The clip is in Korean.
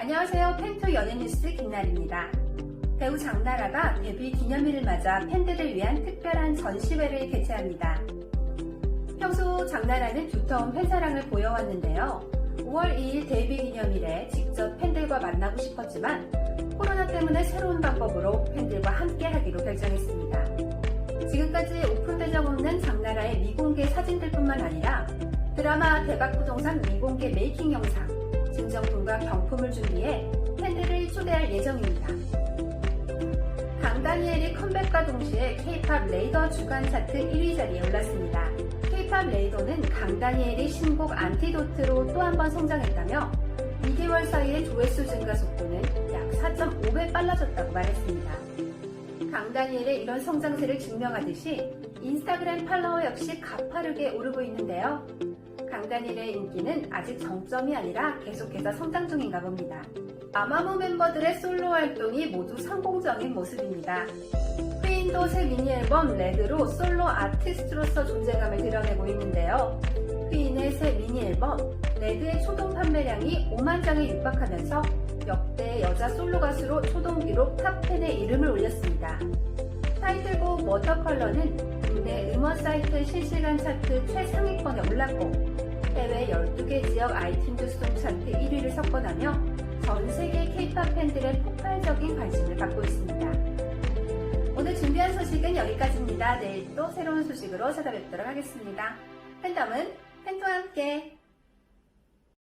안녕하세요. 팬토 연예뉴스 김날입니다. 배우 장나라가 데뷔 기념일을 맞아 팬들을 위한 특별한 전시회를 개최합니다. 평소 장나라는 두터운 팬사랑을 보여왔는데요. 5월 2일 데뷔 기념일에 직접 팬들과 만나고 싶었지만 코로나 때문에 새로운 방법으로 팬들과 함께 하기로 결정했습니다. 지금까지 오픈된 적 없는 장나라의 미공개 사진들뿐만 아니라 드라마 대박 부동산 미공개 메이킹 영상, 증정품과 경품을 준비해 팬들을 초대할 예정입니다. 강다니엘이 컴백과 동시에 K-팝 레이더 주간 차트 1위 자리에 올랐습니다. K-팝 레이더는 강다니엘이 신곡 안티도트로 또 한 번 성장했다며 2개월 사이의 조회수 증가 속도는 약 4.5배 빨라졌다고 말했습니다. 강다니엘의 이런 성장세를 증명하듯이 인스타그램 팔로워 역시 가파르게 오르고 있는데요. 강다니엘의 인기는 아직 정점이 아니라 계속해서 성장 중인가 봅니다. 마마무 멤버들의 솔로 활동이 모두 성공적인 모습입니다. 퀸도 새 미니 앨범 레드로 솔로 아티스트로서 존재감을 드러내고 있는데요. 퀸의 새 미니 앨범 레드의 초동 판매량이 5만 장에 육박하면서 역대 여자 솔로 가수로 초동 기록 탑10에 이름을 올렸습니다. 타이틀곡 워터컬러는 국내 음원 사이트 실시간 차트 최상위권에 올랐고 해외 12개 지역 아이튠즈 송 차트 1위를 석권하며 전 세계 K-팝 팬들의 폭발적인 관심을 받고 있습니다. 오늘 준비한 소식은 여기까지입니다. 내일 또 새로운 소식으로 찾아뵙도록 하겠습니다. 팬덤은 팬과 함께